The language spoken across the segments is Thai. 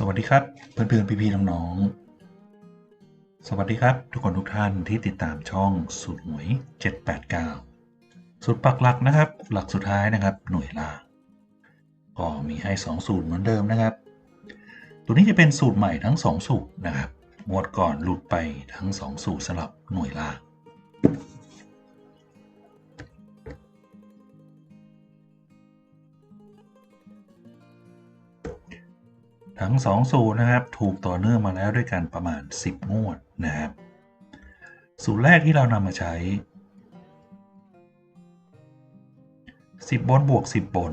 สวัสดีครับ เพื่อนๆ พี่ๆ น้องๆ สวัสดีครับ ทุกคนทุกท่านที่ติดตามช่องสูตรหน่วย 789 สูตรปักหลักนะครับ หลักสุดท้ายนะครับ หน่วยล่างก็มีให้ 2 สูตรเหมือนเดิมนะครับ ตัวนี้จะเป็นสูตรใหม่ทั้ง 2 สูตรนะครับ หมวดก่อนหลุดไปทั้ง 2 สูตรสลับหน่วยล่าง ทั้ง2สูตรนะครับ ถูกต่อเนื่องมาแล้วด้วยกันประมาณ 10 งวดนะครับ สูตรแรกที่เรานำมาใช้ 10 บนบวก 10 บน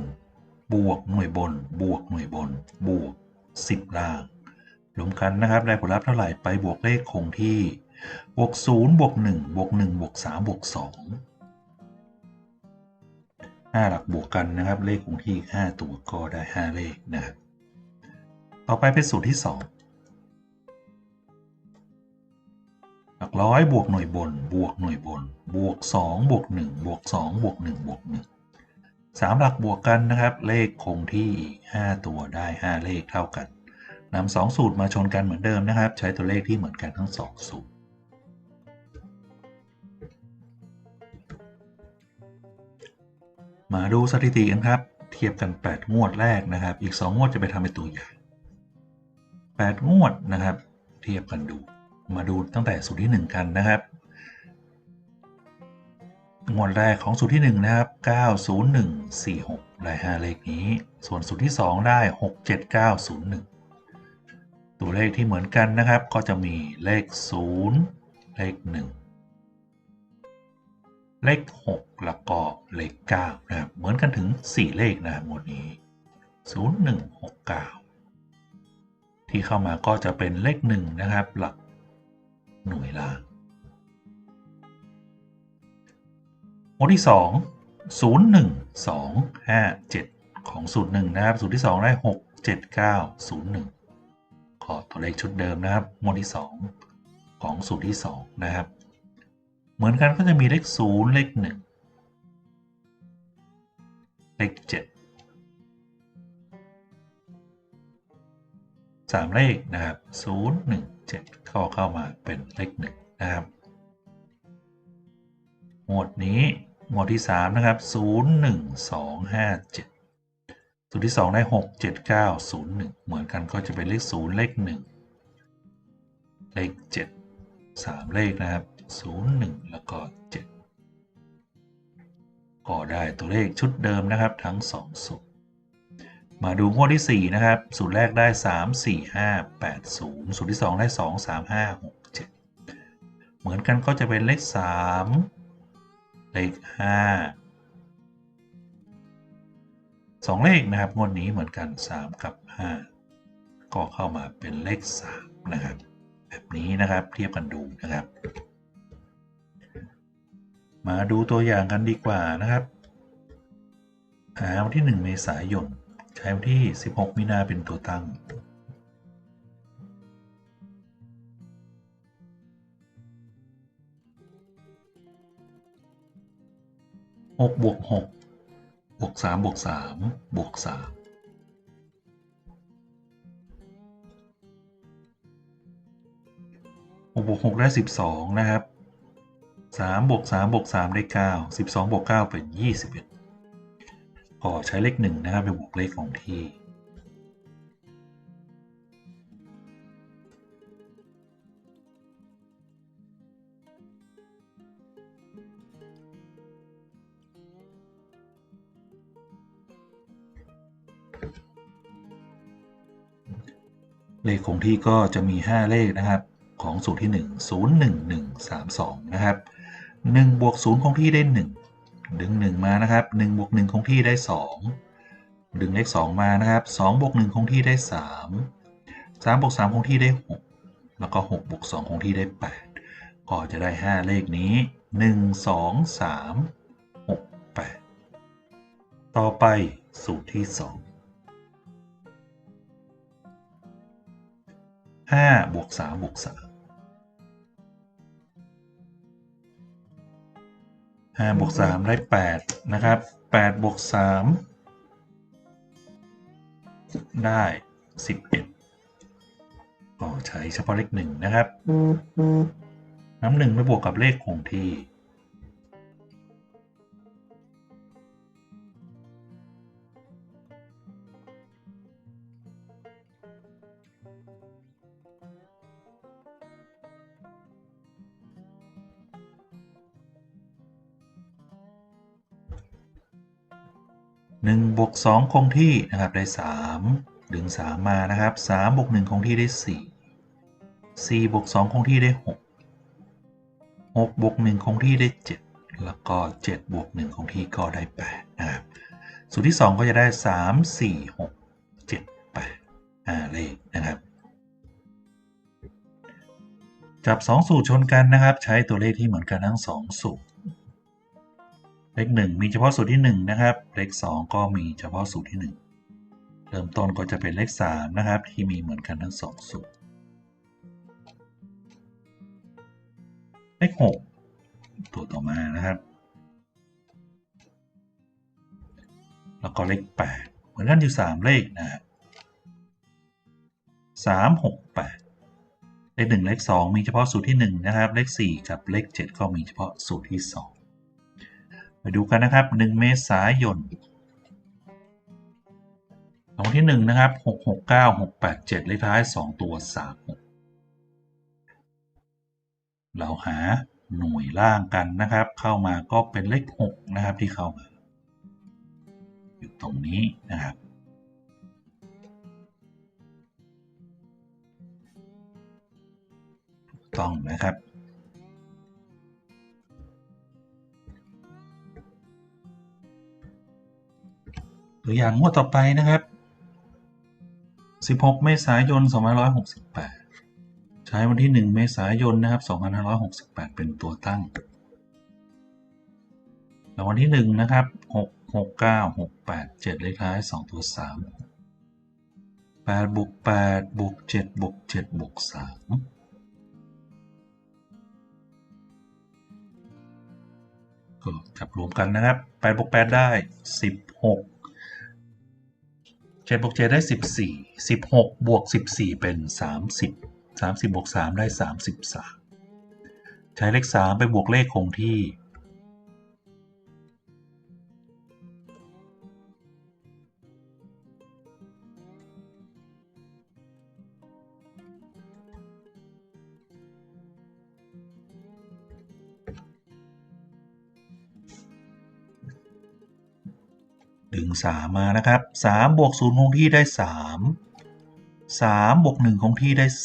บวกหน่วยบน บวกหน่วยบน บวก 10 ล่างรวมกันนะครับได้ผลลัพธ์เท่าไหร่ไปบวกเลขคงที่ บวก 0 บวก 1 บวก 1 บวก 3 บวก2 5หลักบวกกันนะครับ เลขคงที่ 5 ตัวก็ได้ 5 เลขนะครับ ต่อไปเป็นสูตรที่ 2 หลักร้อยบวกหน่วยบน บวกหน่วยบน บวก 2 บวก 1 บวก 2 บวก 1 บวก 1 3 หลักบวกกันนะครับ เลขคงที่อีก 5 ตัวได้ 5 เลขเท่ากันนำ2สูตรมาชนกันเหมือนเดิมนะครับ ใช้ตัวเลขที่เหมือนกันทั้ง 2 สูตรมาดูสถิติกันครับ เทียบกัน 8 งวดแรกนะครับ อีก 2 งวดจะไปทำเป็นตัวอย่าง 8 งวดนะครับ เทียบกันดูมาดูตั้งแต่สูตรที่ 1 กันนะครับ งวดแรกของสูตรที่ 1 นะครับ 90146 ได้ 5 เลขนี้ ส่วนสูตรที่ 2 ได้ 67901 ตัวเลขที่เหมือนกันนะครับ ก็จะมีเลข 0 เลข 1 เลข 6 แล้วก็เลข 9 นะครับ เหมือนกันถึง 4 เลขนะครับหมวดนี้ 0169 ที่เข้ามาก็จะเป็นเลข1นะครับ หลักหน่วยล่างหมวดที่2 01257ของสูตร1นะครับ สูตรที่2ได้67901ก็ตัวเลขชุดเดิมนะครับหมวดที่2ของสูตรที่2นะครับ เหมือนกันก็จะมีเลข0เลข1เลข7 3 เลขนะครับ 0 1 7 เข้าเข้ามาเป็นเลข1นะครับหมวดนี้หมวดที่ 3 นะครับ 0 1 2 5 7 สูตรที่ 2 ได้ 6 7 9 0 1 เหมือนกันก็จะเป็นเลข 0 เลข 1 เลข 7 3 เลขนะครับ 0 1 แล้วก็ 7 ก็ได้ตัวเลขชุดเดิมนะครับทั้ง 2 สูตร มาดูงวดที่ 4 นะครับ สูตรแรกได้ 3 4 5 8 0 สูตรที่ 2 ได้ 2 3 5 6 7 เหมือนกันก็จะเป็นเลข 3 เลข 5 2 เลขนะครับ งวดนี้เหมือนกัน 3 กับ 5 ก็เข้ามาเป็นเลข 3 นะครับ แบบนี้นะครับเทียบกันดูนะครับ มาดูตัวอย่างกันดีกว่านะครับหาวันที่ 1 เมษายน ใช้วันที่ 16 มีนาเป็นตัวตั้งหกบวกหกบวกสามบวกสามบวกสามหกบวกหกได้สิบสองนะครับสามบวกสามบวกสามได้เก้าสิบสองบวกเก้าเป็นยี่สิบเอ็ด ก็ใช้เลขหนึ่งนะครับไปบวกเลขของที่เลขคงที่ก็จะมี 5 เลขนะครับของสูตรที่ 1 0 1 1 3 2 นะครับ 1 บวก 0 คงที่ได้ 1 ดึง 1 มานะครับ1บวก1คงที่ได้ 2 ดึงเลข 2 มานะครับ2บวก1คงที่ได้ 3 3บวก3คงที่ได้ 6 แล้วก็6บวก2คงที่ได้ 8 ก็จะได้ 5 เลขนี้ 1 2 3 6 8 ต่อไปสูตรที่2ห้าบวกสามบวกสามห้าบวกสามได้แปดนะครับแปดบวกสามได้สิบเอ็ดก็ใช้เฉพาะเลขหนึ่งนะครับ น้ำหนึ่งไปบวกกับเลขคงที่ 1บวก2คงที่นะครับได้ 3 ดึง 3 มานะครับ3บวก1คงที่ได้ 4 4บวก2คงที่ได้ 6 6บวก1คงที่ได้ 7 แล้วก็7บวก1คงที่ก็ได้8นะครับสูตรที่ 2 ก็จะได้ 3 4 6 7 8อ่าเลขนะครับจับ 2 สูตรชนกันนะครับ ใช้ตัวเลขที่เหมือนกันทั้ง 2 สูตร เลข1มีเฉพาะสูตรที่1นะครับ เลข 2 ก็มีเฉพาะสูตรที่ 1 เริ่มต้นก็จะเป็นเลข3นะครับ ที่มีเหมือนกันทั้ง 2 สูตร เลข 6 ตัวต่อมานะครับ แล้วก็เลข 8 เหมือนกันอยู่ 3 เลขนะครับ3 6 8 เลข 1 เลข 2 มีเฉพาะสูตรที่ 1 นะครับ เลข 4 กับเลข 7 ก็มีเฉพาะสูตรที่ 2 ไปดูกันนะครับ 1 เมษายนรางวัลที่ 1 นะครับ 6 6 9 6 8 7 เลขท้าย 2 ตัว 3 6 เราหาหน่วยล่างกันนะครับ เข้ามาก็เป็นเลข 6 นะครับที่เข้ามาอยู่ตรงนี้นะครับถูกต้องนะครับ ตัวอย่างงวดต่อไปนะครับ 16 เมษายน 2568 ใช้วันที่ 1 เมษายน นะครับ 2568 เป็นตัวตั้งแล้ววันที่ 1 นะครับ 6 6 9 6 8 7 เลขท้าย 2 ตัว 3 8บวก8บวก7บวก7บวก3ก็จับรวมกันนะครับ8บวก8ได้ 16 เจบวกเจได้ 14 16 บวก 14 เป็น 30 30 บวก 3 ได้ 33 ใช้เลข 3 ไปบวกเลขคงที่ ดึง 3 มานะครับ3บวก0คงที่ได้ 3 3บวก1คงที่ได้ 4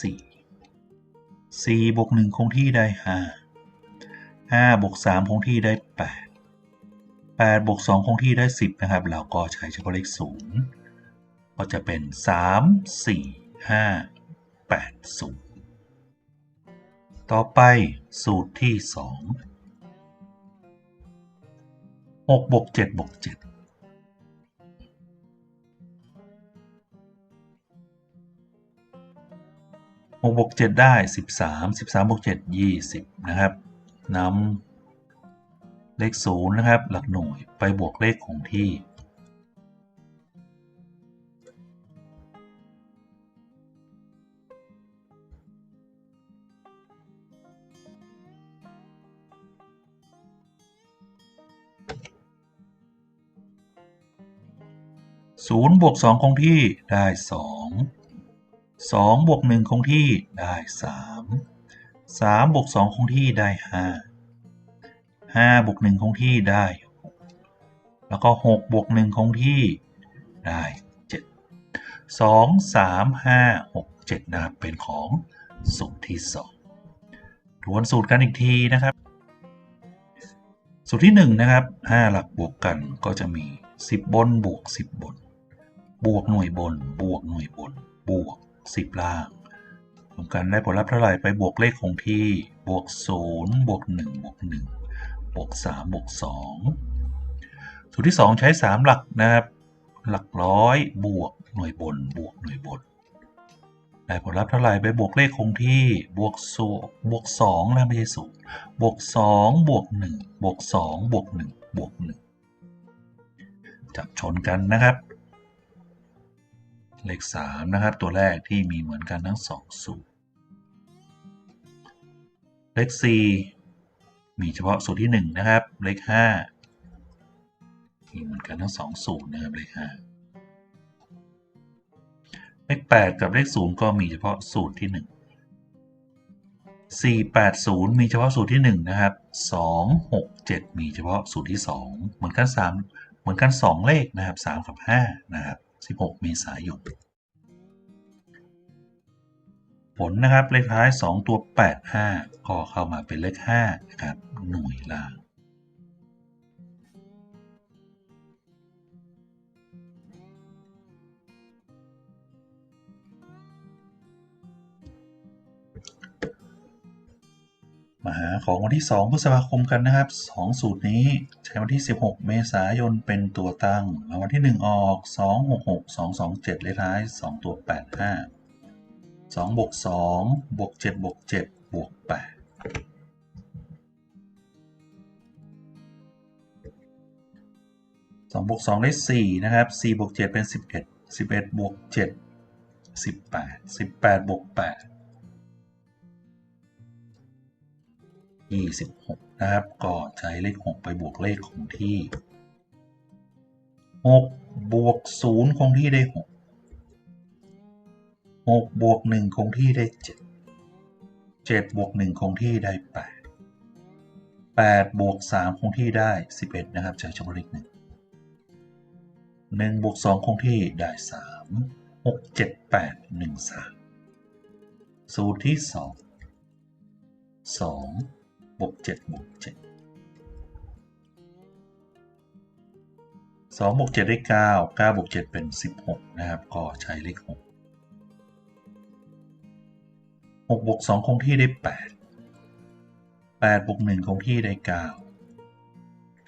4บวก1คงที่ได้ 5 5บวก3คงที่ได้ 8 8บวก2คงที่ได้ 10 นะครับแล้วก็ใช้เฉพาะเลข 0 ก็จะเป็น 3 4 5 8 0ต่อไปสูตรที่ 2 6บวก7บวก7 บวก7ได้ 13 13บวก7 20 นะครับนำเลข0นะครับ หลักหน่วยไปบวกเลขคงที่ 0 บวก 2 คงที่ได้ 2 2บวก1คงที่ได้ 3 3บวก2คงที่ได้ 5 5บวก1คงที่ได้ แล้วก็6บวก1คงที่ได้ 7 2 3 5 6 7นะครับเป็นของสูตรที่ 2 ทวนสูตรกันอีกทีนะครับ สูตรที่ 1 นะครับ 5 หลักบวกกันก็จะมี 10 บนบวก 10 บน บวกหน่วยบน บวกหน่วยบน บวก 10 ล่างรวมกันได้ผลลัพธ์เท่าไหร่ไปบวกเลขคงที่บวก0บวก1บวก1บวก3บวก2สูตรที่ 2 ใช้ 3 หลักนะครับ หลักร้อยบวกหน่วยบนบวกหน่วยบนได้ผลลัพธ์เท่าไหร่ไปบวกเลขคงที่บวกสูบวก2นะไม่ใช่สูตรบวก2บวก1บวก2บวก1บวก1จับชนกันนะครับ เลข3นะครับ ตัวแรกที่มีเหมือนกันทั้ง2สูตร เลข 4 มีเฉพาะสูตรที่ 1 นะครับ เลข 5 มีเหมือนกันทั้ง2สูตรนะครับ เลข 5 เลข 8 กับเลข 0 ก็มีเฉพาะสูตรที่ 1 480 มีเฉพาะสูตรที่ 1 นะครับ 267 มีเฉพาะสูตรที่ 2 เหมือนกัน 3 เหมือนกัน 2 เลขนะครับ 3 กับ 5 นะครับ 16 เมษายน ผลนะครับเลขท้าย 2 ตัว 85 ก็เข้ามาเป็นเลข5นะครับหน่วยล่าง มาหาของวันที่ 2 พฤษภาคมกันนะครับ 2 สูตรนี้ใช้วันที่ 16 เมษายนเป็นตัวตั้งมาวันที่ 1 ออก 266 227 เลขท้าย 2 ตัว 85 2บวก2บวก7บวก7บวก8 2บวก2ได้4นะครับ4บวก7เป็น11 11บเอ็ดบวก7 18 18บแปดสิบแปดบวก8 26 นะครับ ก็ใช้เลข 6 ไปบวกเลขคงที่ 6 บวก 0 คงที่ได้ 6 6 บวก 1 คงที่ได้ 7 7 บวก 1 คงที่ได้ 8 8 บวก 3 คงที่ได้ 11 นะครับ ใช้เฉพาะเลข1 1บวก2คงที่ได้ 3 6 7 8 1 3 สูตรที่ 2 2 บวกเจ็ดบวกเจ็ดสองบวกเจ็ดได้เก้าเก้าบวกเจ็ดเป็นสิบหกนะครับ ก็ใช้เลขหกหกบวกสองคงที่ได้แปดแปดบวกหนึ่งคงที่ได้เก้า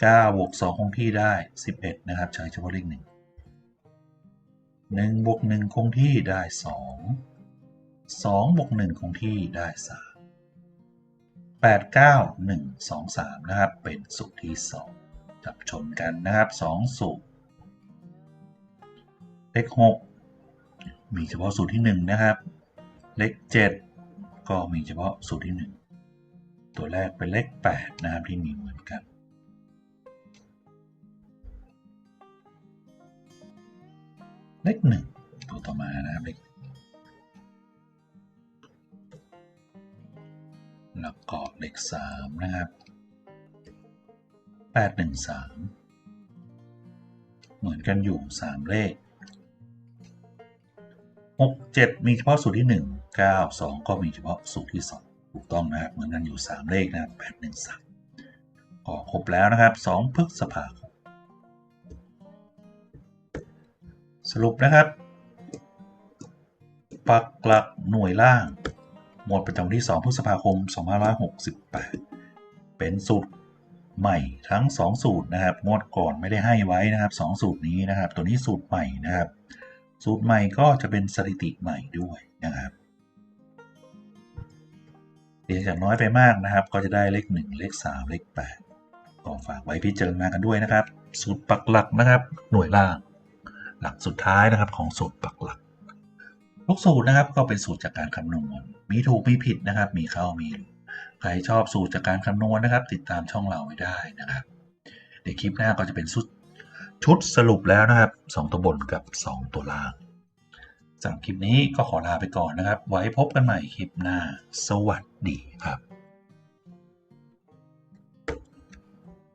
เก้าบวกสองคงที่ได้สิบเอ็ดนะครับ ใช้เฉพาะเลขหนึ่งหนึ่งบวกหนึ่งคงที่ได้สองสองบวกหนึ่งคงที่ได้สาม 8 9 1 2 3นะครับเป็นสูตรที่ 2 จับชนกันนะครับ 2สูตรเลข6มีเฉพาะสูตรที่ 1 นะครับ เลข 7 ก็มีเฉพาะสูตรที่ 1 ตัวแรกเป็นเลข 8 นะครับที่มีเหมือนกันเลข1ตัวต่อมานะครับเลข แล้วก็เลขสามนะครับแปดหนึ่งสามเหมือนกันอยู่สามเลขหกเจ็ดมีเฉพาะสูตรที่หนึ่งเก้าสองก็มีเฉพาะสูตรที่สองถูกต้องนะครับเหมือนกันอยู่สามเลขนะแปดหนึ่งสามก็ครบแล้วนะครับสองพฤษภาคมสรุปนะครับ ปักหลักหน่วยล่าง หมดประจำวันที่ 2 พฤษภาคม 2568 เป็นสูตรใหม่ทั้ง 2 สูตรนะครับ งวดก่อนไม่ได้ให้ไว้นะครับ 2 สูตรนี้นะครับ ตัวนี้สูตรใหม่นะครับ สูตรใหม่ก็จะเป็นสถิติใหม่ด้วยนะครับเรียนจากน้อยไปมากนะครับ ก็จะได้เลข 1 เลข 3 เลข 8 ก็ฝากไว้พิจารณากันด้วยนะครับ สูตรปักหลักนะครับ หน่วยล่าง หลักสุดท้ายนะครับของสูตรปักหลัก ทุกสูตรนะครับก็เป็นสูตรจากการคำนวณ มีถูกมีผิดนะครับ มีเข้ามีหลุดใครชอบสูตรจากการคำนวณนะครับ ติดตามช่องเราไว้ได้นะครับในคลิปหน้าก็จะเป็นชชุดสรุปแล้วนะครับ 2 ตัวบนกับ 2 ตัวล่างสำหรับคลิปนี้ก็ขอลาไปก่อนนะครับ ไว้พบกันใหม่คลิปหน้า สวัสดีครับ